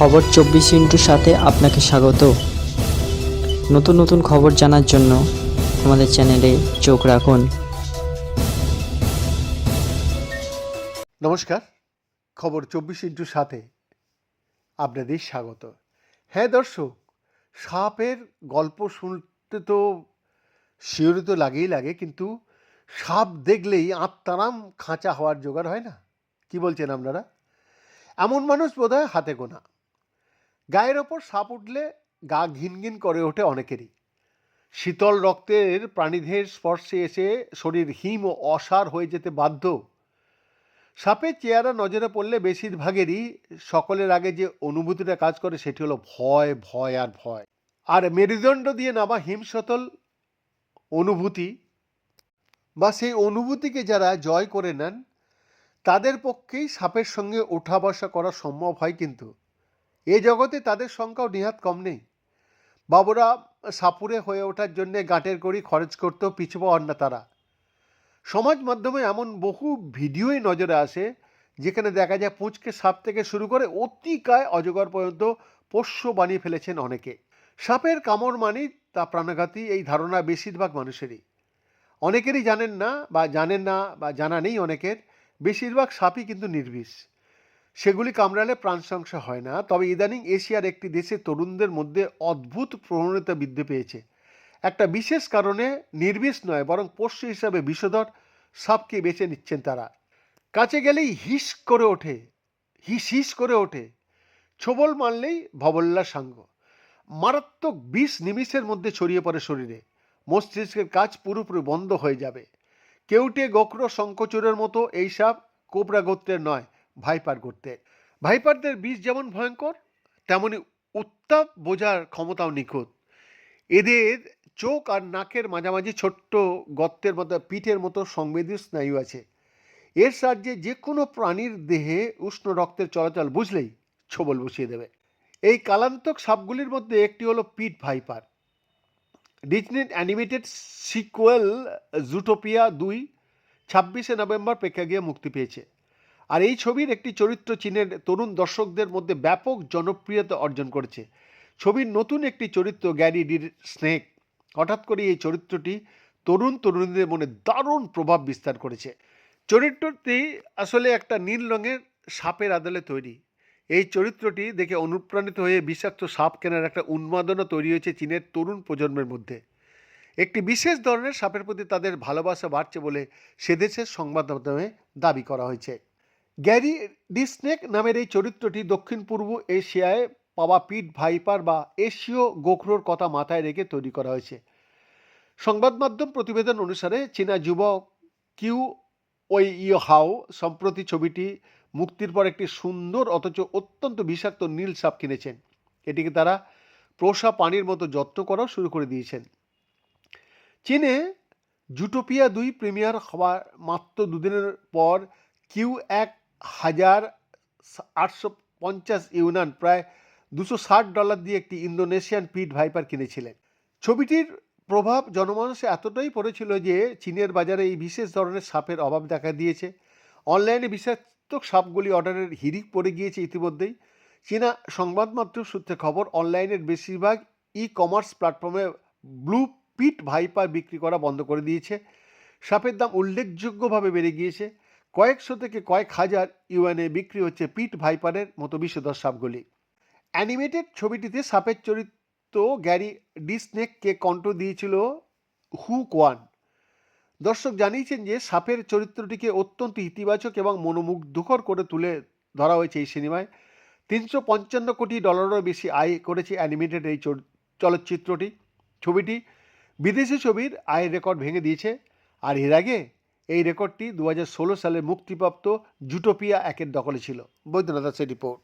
খবর চব্বিশ ইন্টুর সাথে আপনাকে স্বাগত। নতুন নতুন খবর জানার জন্য আমাদের চ্যানেলে চোখ রাখুন। নমস্কার, খবর চব্বিশ ইন্টুর সাথে আপনাদের স্বাগত। হ্যাঁ দর্শক, সাপের গল্প শুনতে তো শিওরে তো লাগেই লাগে, কিন্তু সাপ দেখলেই আত্মারাম খাঁচা হওয়ার জোগাড় হয় না? কি বলছেন আপনারা? এমন মানুষ বোধহয় হাতে গোনা। গায়ের ওপর সাপ উঠলে গা ঘিন ঘিন করে ওঠে অনেকেরই। শীতল রক্তের প্রাণীদের স্পর্শে এসে শরীর হিম ও অসার হয়ে যেতে বাধ্য। সাপের চেহারা নজরে পড়লে বেশিরভাগেরই সকলের আগে যে অনুভূতিটা কাজ করে সেটি হলো ভয় ভয় আর ভয়। আর মেরুদণ্ড দিয়ে নামা হিমশতল অনুভূতি বা সেই অনুভূতিকে যারা জয় করে নেন, তাদের পক্ষেই সাপের সঙ্গে ওঠা বসা করা সম্ভব হয় কিন্তু। এ জগতে তাদের সংখ্যাও নিহাত কম নেই। বাবুরা সাপুরে হয়ে ওঠার জন্যে গাঁটের করি খরচ করতেও পিছু পাওয়ার না তারা। সমাজ মাধ্যমে এমন বহু ভিডিওই নজরে আসে, যেখানে দেখা যায় পুঁচকে সাপ থেকে শুরু করে অতিকায় অজগর পর্যন্ত পোষ্য বানিয়ে ফেলেছেন অনেকে। সাপের কামড় মানি তা প্রাণঘাতী এই ধারণা বেশিরভাগ মানুষেরই। অনেকেরই জানেন না বা জানেন না বা জানা নেই অনেকের, বেশিরভাগ সাপই কিন্তু নির্বিষ। সেগুলি কামড়ালে প্রাণ হয় না। তবে ইদানিং এশিয়ার একটি দেশে তরুণদের মধ্যে অদ্ভুত প্রবণতা বৃদ্ধি পেয়েছে। একটা বিশেষ কারণে নির্বিষ নয়, বরং পোষ্য হিসাবে বিষধর, সাপকে বেছে নিচ্ছেন তারা। কাছে গেলেই হিস করে ওঠে, হিস হিস করে ওঠে। ছোবল মারলেই ভবল্লা সাঙ্গ। মারাত্মক বিষ নিমিষের মধ্যে ছড়িয়ে পড়ে শরীরে। মস্তিষ্কের কাজ পুরোপুরি বন্ধ হয়ে যাবে। কেউটে গোখর শঙ্কচূড়ের মতো এই সাপ কোবরা গোত্রের নয় ভাইপার গোত্রের ভাইপারদের বিষ যেমন ভয়ঙ্কর, তেমনি উত্তাপ বোঝার ক্ষমতাও নিখুঁত। এদের চোখ আর নাকের মাঝামাঝি ছোট্ট গর্তের মতো, পিঠের মতো সংবেদী স্নায়ু আছে। এর সাহায্যে যে কোনো প্রাণীর দেহে উষ্ণ রক্তের চলাচল বুঝলেই ছোবল বসিয়ে দেবে। এই কালান্তক সাপগুলির মধ্যে একটি হলো পিট ভাইপার। ডিজনির অ্যানিমেটেড সিকুয়েল জুটোপিয়া দুই ছাব্বিশে নভেম্বর প্রেক্ষাগৃহে মুক্তি পেয়েছে। আর এই ছবির একটি চরিত্র চীনের তরুণ দর্শকদের মধ্যে ব্যাপক জনপ্রিয়তা অর্জন করেছে। ছবির নতুন একটি চরিত্র, গ্যারি ডি স্নেক। হঠাৎ করে এই চরিত্রটি তরুণ তরুণীদের মনে দারুণ প্রভাব বিস্তার করেছে। চরিত্রটি আসলে একটা নীল রঙের সাপের আদলে তৈরি। এই চরিত্রটি দেখে অনুপ্রাণিত হয়ে বিষাক্ত সাপ কেনার একটা উন্মাদনা তৈরি হয়েছে চীনের তরুণ প্রজন্মের মধ্যে। একটি বিশেষ ধরনের সাপের প্রতি তাদের ভালোবাসা বাড়ছে বলে সেদেশের সংবাদ মাধ্যমে দাবি করা হয়েছে। গ্যারি ডিসনেক নামের এই চরিত্রটি দক্ষিণ পূর্ব এশিয়ায় পাওয়া পিট ভাইপার বা এশীয় গোখরোর কথা মাথায় রেখে তৈরি করা হয়েছে। সংবাদ মাধ্যম প্রতিবেদন অনুসারে চীনা যুবক কিউ ওই ইয় হাও সম্প্রতি ছবিটি মুক্তির পর একটি সুন্দর অথচ অত্যন্ত বিষাক্ত নীল সাপ কিনেছেন। এটিকে তারা পোষা পানির মতো যত্ন করাও শুরু করে দিয়েছেন। চীনে জুটোপিয়া দুই প্রিমিয়ার হওয়ার মাত্র দুদিনের পর কিউ এক হাজার আটশো পঞ্চাশ ইউনান, প্রায় দুশো ষাট ডলার দিয়ে একটি ইন্দোনেশিয়ান পিট ভাইপার কিনেছিলেন। ছবিটির প্রভাব জনমানসে এতটাই পড়েছিল যে চীনের বাজারে এই বিশেষ ধরনের সাপের অভাব দেখা দিয়েছে। অনলাইনে বিষাক্ত সাপগুলি অর্ডারের হিরিক পড়ে গিয়েছে ইতিমধ্যেই। চীনা সংবাদ মাধ্যম সূত্রে খবর, অনলাইনের বেশিরভাগ ই কমার্স প্ল্যাটফর্মে ব্লু পিট ভাইপার বিক্রি করা বন্ধ করে দিয়েছে। সাপের দাম উল্লেখযোগ্যভাবে বেড়ে গিয়েছে। কয়েকশো থেকে কয়েক হাজার ইউএনএ বিক্রি হচ্ছে পিট ভাইপারের মতো বিষধর সাপগুলি। অ্যানিমেটেড ছবিটিতে সাপের চরিত্র গ্যারি ডিসনেককে কণ্ঠ দিয়েছিল হু কোয়ান। দর্শক জানিয়েছেন যে, সাপের চরিত্রটিকে অত্যন্ত ইতিবাচক এবং মনোমুগ্ধকর করে তুলে ধরা হয়েছে এই সিনেমায়। তিনশো পঞ্চান্ন কোটি ডলারেরও বেশি আয় করেছে অ্যানিমেটেড এই চলচ্চিত্রটি। ছবিটি বিদেশি ছবির আয়ের রেকর্ড ভেঙে দিয়েছে। আর এর আগে এই রেকর্ডটি দু হাজার ষোলো সালে মুক্তিপ্রাপ্ত জুটোপিয়া একের দখলে ছিল। বৈদ্যনাথ দাসের রিপোর্ট।